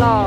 หล่อ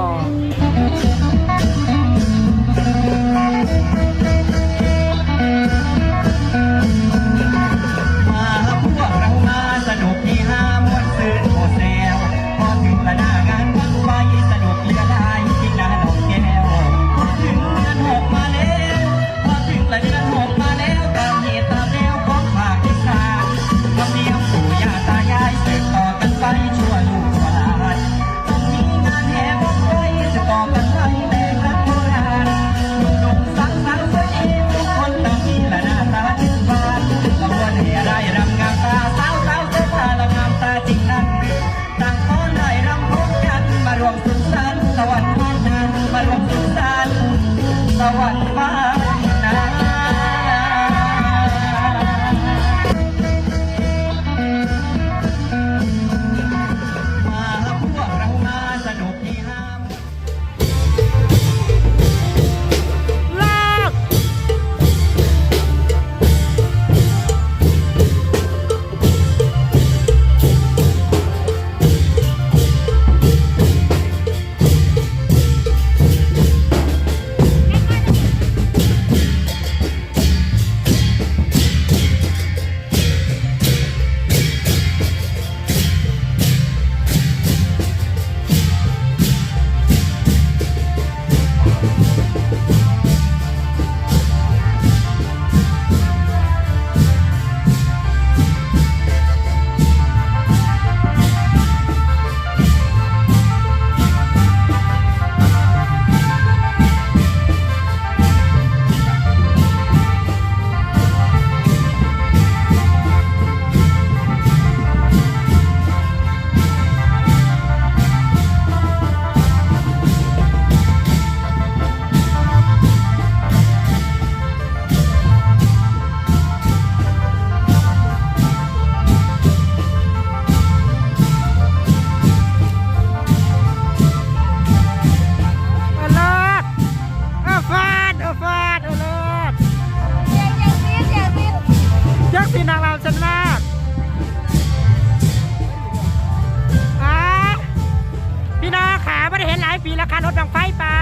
ปีละคารถบังไฟป้า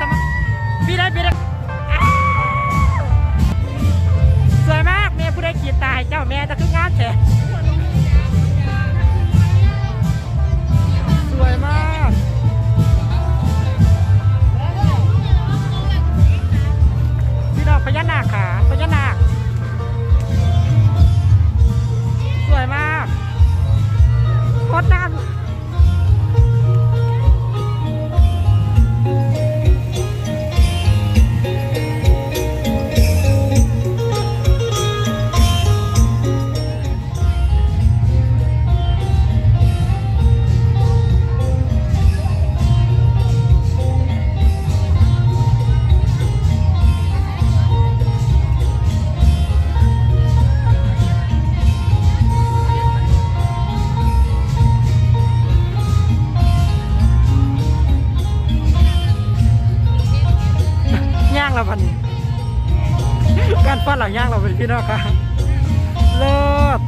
สมปีละปีละสวยมากแม่ผู้ได้ขี่ตายเจ้าแม่จะขึ้นงานแฉ พี่น้องครับเลิศ